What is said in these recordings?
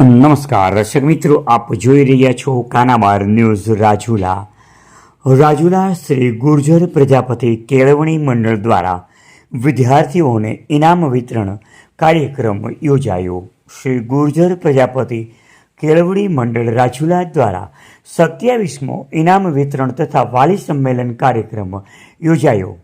નમસ્કાર, દર્શક મિત્રો, આપ જોઈ રહ્યા છો કાનાબાર ન્યૂઝ રાજુલા. રાજુલા શ્રી ગુર્જર પ્રજાપતિ કેળવણી મંડળ દ્વારા વિદ્યાર્થીઓને ઇનામ વિતરણ કાર્યક્રમ યોજાયો. શ્રી ગુર્જર પ્રજાપતિ કેળવણી મંડળ રાજુલા દ્વારા સત્યાવીસમો ઇનામ વિતરણ તથા વાલી સંમેલન કાર્યક્રમ યોજાયો.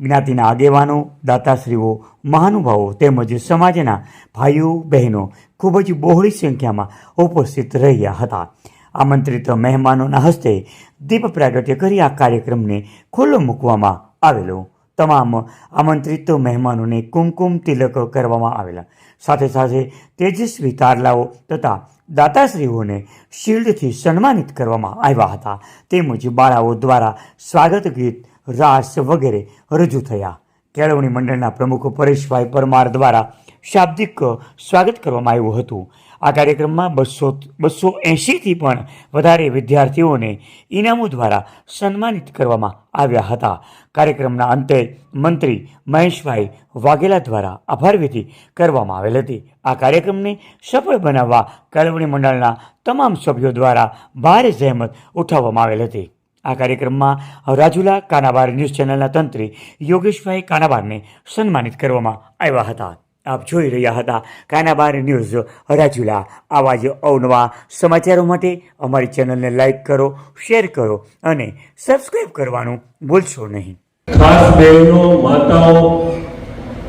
જ્ઞાતિના આગેવાનો, દાતાશ્રીઓ, મહાનુભાવો તેમજ સમાજના ભાઈઓ, બહેનો ખૂબ જ બહોળી સંખ્યામાં ઉપસ્થિત રહ્યા હતા. આમંત્રિત મહેમાનોના હસ્તે દીપ પ્રાગટ્ય કરી આ કાર્યક્રમને ખુલ્લો મૂકવામાં આવેલો. તમામ આમંત્રિત મહેમાનોને કુમકુમ તિલક કરવામાં આવેલા. સાથે સાથે તેજસ્વી તારલાઓ તથા દાતાશ્રીઓને શિલ્ડથી સન્માનિત કરવામાં આવ્યા હતા. તેમજ બાળાઓ દ્વારા સ્વાગત ગીત રાસ વગેરે રજૂ થયા. કેળવણી મંડળના પ્રમુખ પરેશભાઈ પરમાર દ્વારા શાબ્દિક સ્વાગત કરવામાં આવ્યું હતું. આ કાર્યક્રમમાં બસો બસો એંશીથી પણ વધારે વિદ્યાર્થીઓને ઇનામો દ્વારા સન્માનિત કરવામાં આવ્યા હતા. કાર્યક્રમના અંતે મંત્રી મહેશભાઈ વાઘેલા દ્વારા આભારવિધિ કરવામાં આવેલ હતી. આ કાર્યક્રમને સફળ બનાવવા કેળવણી મંડળના તમામ સભ્યો દ્વારા ભારે જહેમત ઉઠાવવામાં આવેલ હતી. આ કાર્યક્રમમાં રાજુલા કાનાબાર ન્યૂઝ ચેનલના તંત્રી યોગેશભાઈ કાનાબારને સન્માનિત કરવામાં આવ્યા હતા. આપ જોઈ રહ્યા હતા કાનાબાર ન્યૂઝ રાજુલા. આવા જ અવનવા સમાચારો માટે અમારી ચેનલને લાઈક કરો, શેર કરો અને સબસ્ક્રાઈબ કરવાનું ભૂલશો નહીં. ખાસ બહેનો, માતાઓ,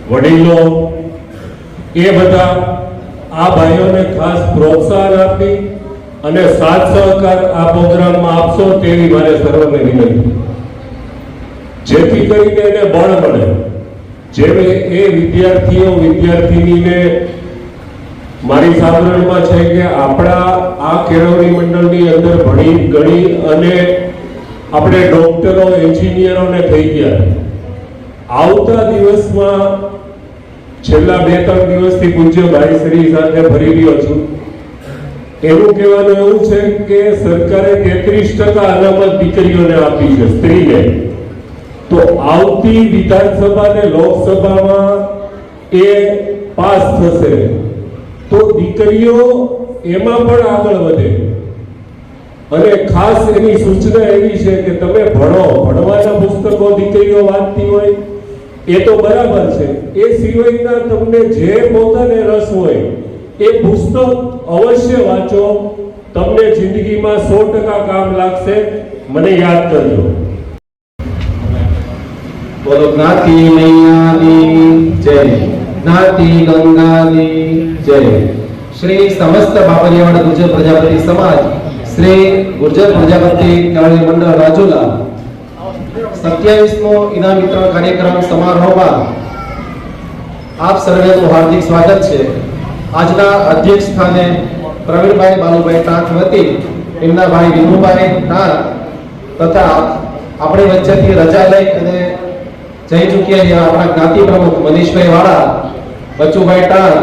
વડીલો, એ બધા આ ભાઈઓને ખાસ પ્રોત્સાહન આપી અને સાથ સહકાર આ પ્રોગ્રામમાં આપશો તેવી મારે સર્વને વિનંતી. જેથી કરીને એને બળ મળે. જેમ એ વિદ્યાર્થીઓ, વિદ્યાર્થીનીને મારી સાંભળવામાં છે કે આપણા આ કેળવણી મંડળની અંદર ભણી, ગણી અને આપણે ડોક્ટરો, એન્જિનિયરોને થઈ ગયા. આવતા દિવસમાં છેલ્લા બે ત્રણ દિવસથી પૂજ્ય ભાઈશ્રી સાથે ફરી રહ્યો છું. એવું કહેવાનું એવું છે કે સરકારે તેત્રીસ ટકા અનામત દીકરીઓને આપી છે, સ્ત્રીને. તો આવતી વિધાનસભા ને લોકસભામાં એ પાસ થશે. તો દીકરીઓ એમાં પણ આગળ વધે. અને ખાસ એની સૂચના એવી છે કે તમે ભણો, ભણવાના પુસ્તકો દીકરીઓ વાંચતી હોય, એ તો બરાબર છે. એ સિવાયના તમને જે પોતાને રસ હોય એ પુસ્તક અવશ્ય વાંચો. તમને જિંદગીમાં સો ટકા કામ લાગશે. મને યાદ કરજો. બોલો, જ્ઞાતિ મૈયાની જય. જ્ઞાતિ ગંગાની જય. શ્રી સમસ્ત બાબરિયાવાડ ગુર્જર પ્રજાપતિ સમાજ, શ્રી ગુર્જર પ્રજાપતિ કેળવણી મંડળ રાજુલા. સત્યાવીસમો ઇનામ વિતરણ કાર્યક્રમ સમારોહમાં આપ સર્વેનું હાર્દિક સ્વાગત છે. આજના અધ્યક્ષ સ્થાને પ્રવીણભાઈ બાલુભાઈ ટાંક વતી, એમના ભાઈ વિનુભાઈ ટાંક તથા આપણી વચ્ચેથી રજા લઈ અને જઈ ચૂક્યા એવા આપણા જ્ઞાતિ પ્રમુખ મનીષભાઈ વાળા, બચુભાઈ ટાંક,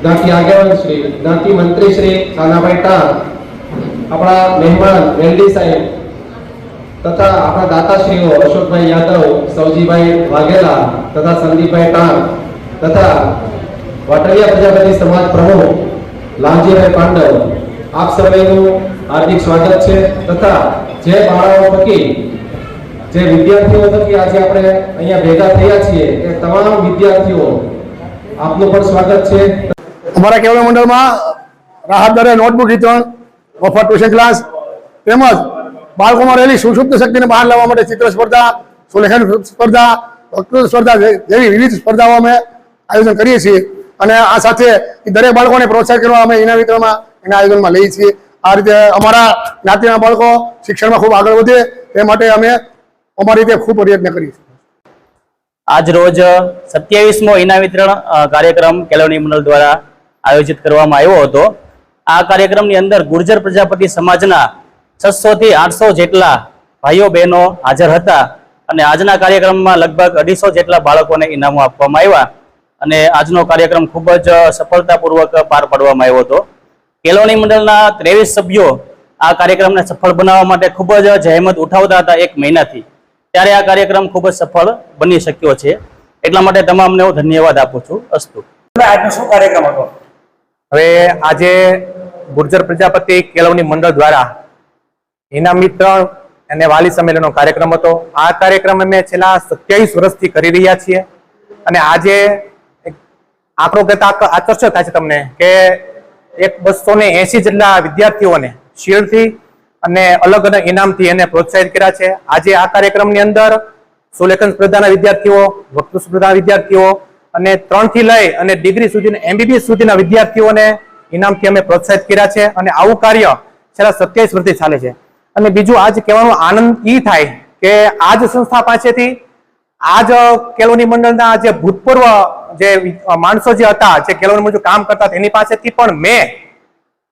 જ્ઞાતિ આગેવાન શ્રી, જ્ઞાતિ મંત્રી શ્રી કાનાભાઈ ટાંક, આપણા મહેમાન વેલડી સાહેબ તથા આપણા દાતાશ્રીઓ અશોકભાઈ યાદવ સૌજીભાઈ વાઘેલા તથા સંદીપભાઈ ટાંક તથા વાટડિયા પ્રજાપતિ સમાજ પ્રમુખ લાલજીભાઈ પાંડવ. આપ સર્વેનું હાર્દિક સ્વાગત છે તથા જે બાળાઓ પૈકી જે વિદ્યાર્થીઓ થકી આજે આપણે અહીંયા ભેગા થયા છીએ, એ તમામ વિદ્યાર્થીઓ, આપનું પણ સ્વાગત છે. અમારા કેવળ મંડળમાં રાહત દરે નોટબુક વિતરણ મફત ટ્યુશન ક્લાસ તેમજ બાળકોમાં રહેલી સુષુપ્ત શક્તિને બહાર લાવવા માટે ચિત્ર સ્પર્ધા, સુલેખન સ્પર્ધા વક્તૃત્વ સ્પર્ધા જેવી વિવિધ સ્પર્ધાઓ અમે આયોજન કરીએ છીએ. અને આ સાથે દરેક બાળકોને પ્રોત્સાહિત કરવા અમે એના વિતરણમાં, એના આયોજનમાં લઈએ છીએ. આ રીતે અમારા જ્ઞાતિના બાળકો શિક્ષણમાં ખૂબ આગળ વધે તે માટે અમે અમારી રીતે ખૂબ પ્રયત્ન કરીએ છીએ. આજ રોજ સત્યાવીસમો ઇનામ વિતરણ કાર્યક્રમ કેળવણી મંડળ દ્વારા આયોજિત કરવામાં આવ્યો હતો. આ કાર્યક્રમની અંદર ગુર્જર પ્રજાપતિ સમાજના છસો થી આઠસો જેટલા ભાઈઓ બહેનો હાજર હતા અને આજના કાર્યક્રમમાં લગભગ અઢીસો જેટલા બાળકોને ઇનામો આપવામાં આવ્યા. અને આજનો કાર્યક્રમ ખૂબ જ સફળતાપૂર્વક પાર પાડવામાં આવ્યો હતો. કેળવણી મંડળના ત્રેવીસ સભ્યો આ કાર્યક્રમને સફળ બનાવવા માટે ખૂબ જ જહેમત ઉઠાવતા હતા એક મહિનાથી. ત્યારે આ કાર્યક્રમ ખૂબ જ સફળ બની શક્યો છે. એટલા માટે તમામને હું ધન્યવાદ આપું છું. અસ્તુ. આજનો શું કાર્યક્રમ હતો? હવે આજે ગુર્જર પ્રજાપતિ કેળવણી મંડળ દ્વારા ઇનામ વિતરણ અને વાલી સંમેલનનો કાર્યક્રમ હતો. આ કાર્યક્રમ અમે છેલ્લા સત્યાવીસ વર્ષથી કરી રહ્યા છીએ. અને આજે આંકડો કહેતા આકર્ષક થાય છે તમને કે એક બસો ને એસી જેટલા વિદ્યાર્થીઓને શિલ્ડથી અને અલગ અલગ ઇનામથી એને પ્રોત્સાહિત કર્યા છે. આજે આ કાર્યક્રમની અંદર સુલેખન સ્પર્ધાના વિદ્યાર્થીઓ વક્તૃ સ્પર્ધાના વિદ્યાર્થીઓ અને ત્રણથી લઈ અને ડિગ્રી સુધીના એમબીબીએસ સુધીના વિદ્યાર્થીઓને ઇનામથી અમે પ્રોત્સાહિત કર્યા છે અને આવું કાર્ય છેલ્લા સત્યાવીસ વર્ષથી ચાલે છે. અને બીજું આજ કહેવાનો આનંદ ઈ થાય કે આ જ સંસ્થા પાસેથી આજ કેલોની મંડળના જે ભૂતપૂર્વ જે માણસો જે હતા, જે કેળવણી મુજબ કામ કરતા એની પાસેથી પણ મેં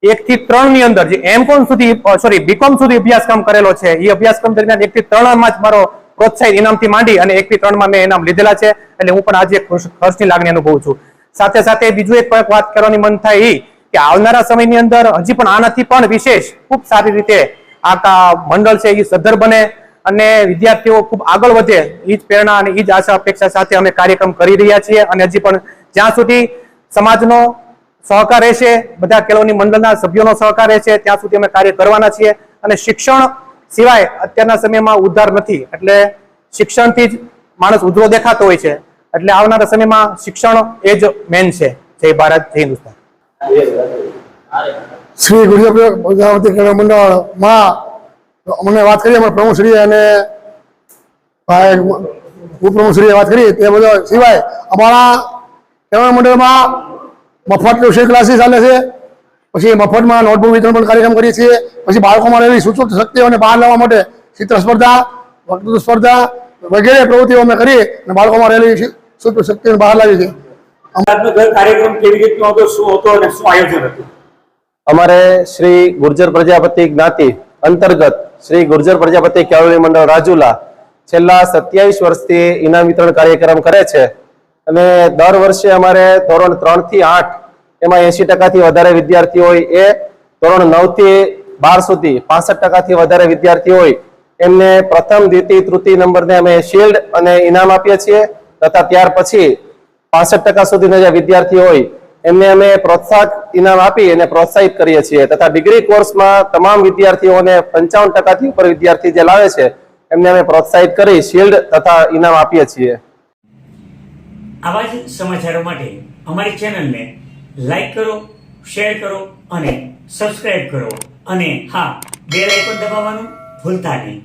એક થી ત્રણની અંદર જે એમ કોમ સુધી સોરી બીકોમ સુધી અભ્યાસક્રમ કરેલો છે એ અભ્યાસક્રમ દરમિયાન એક થી ત્રણમાં જ મારો પ્રોત્સાહિત ઇનામથી માંડી અને એક થી ત્રણમાં મેં ઇનામ લીધેલા છે, એટલે હું પણ આજે ખુશ હર્ષની લાગણી અનુભવું છું. સાથે સાથે બીજું એક વાત કરવાની મન થાય કે આવનારા સમયની અંદર હજી પણ આનાથી પણ વિશેષ ખૂબ સારી રીતે આ મંડળ છે એ સદ્ધર બને. અને વિદ્યાર્થીઓ ખૂબ આગળ વધે એ જ પ્રેરણા અને એ જ આશા અપેક્ષા સાથે અમે કાર્યક્રમ કરી રહ્યા છીએ અને હજી પણ જ્યાં સુધી સમાજનો સહકાર રહેશે, બધા કેળવણી મંડળના સભ્યોનો સહકાર રહેશે, ત્યાં સુધી અમે કાર્ય કરવાના છીએ અને શિક્ષણ સિવાય અત્યારના સમયમાં ઉદ્ધાર નથી. એટલે શિક્ષણથી જ માણસ ઉધરો દેખાતો હોય છે. એટલે આવનારા સમયમાં શિક્ષણ એ જ મેન છે. જય ભારત, જય હિન્દુસ્તાન. શ્રી ગુર્જર મંડળ, માં અમને વાત કરી અમારા પ્રમુખશ્રી અને ભાઈ ઉપપ્રમુખશ્રીએ વાત કરી તે બધા સિવાય અમારા કેળવણી મંડળમાં મફત ટ્યુશન ક્લાસીસ ચાલે છે. પછી મફતમાં નોટબુક વિતરણ પણ કાર્યક્રમ કરીએ છીએ. પછી બાળકોમાં રહેલી સુચોટ શક્તિઓને બહાર લાવવા માટે ચિત્ર સ્પર્ધા વક્તૃત્વ સ્પર્ધા વગેરે પ્રવૃત્તિઓ અમે કરી અને બાળકોમાં રહેલી સુચોટ શક્તિઓને બહાર લાવી છે કાર્યક્રમ કેવી રીતનો હતો શું હતો અને શું આયોજન હતું? અમારે શ્રી ગુર્જર પ્રજાપતિ જ્ઞાતિ અંતર્ગત શ્રી ગુર્જર પ્રજાપતિ કેળવણી મંડળ રાજુલા છેલ્લા સત્યાવીસ વર્ષથી ઇનામ વિતરણ કાર્યક્રમ કરે છે. અને દર વર્ષે અમારે ધોરણ ત્રણથી આઠ એમાં એસી ટકાથી વધારે વિદ્યાર્થી હોય, એ ધોરણ નવથી બાર સુધી પાસઠ ટકાથી વધારે વિદ્યાર્થી હોય, એમને પ્રથમ, દ્વિતીય, તૃતીય નંબરને અમે શિલ્ડ અને ઇનામ આપીએ છીએ. તથા ત્યાર પછી પાસઠ ટકા સુધીના જે વિદ્યાર્થીઓ હોય એમને અમે પ્રોત્સાહક ઇનામ આપી અને પ્રોત્સાહિત કરીએ છીએ. તથા ડિગ્રી કોર્સમાં તમામ વિદ્યાર્થીઓને પંચાવન ટકાથી ઉપર વિદ્યાર્થી જે લાવે છે, એમને અમે પ્રોત્સાહિત કરી શિલ્ડ તથા ઇનામ આપીએ છીએ. આવા જ સમાચારો માટે અમારી ચેનલને લાઈક કરો, શેર કરો અને સબસ્ક્રાઇબ કરો. અને હા, બેલ આઇકોન દબાવવાનું ભૂલતા નહીં.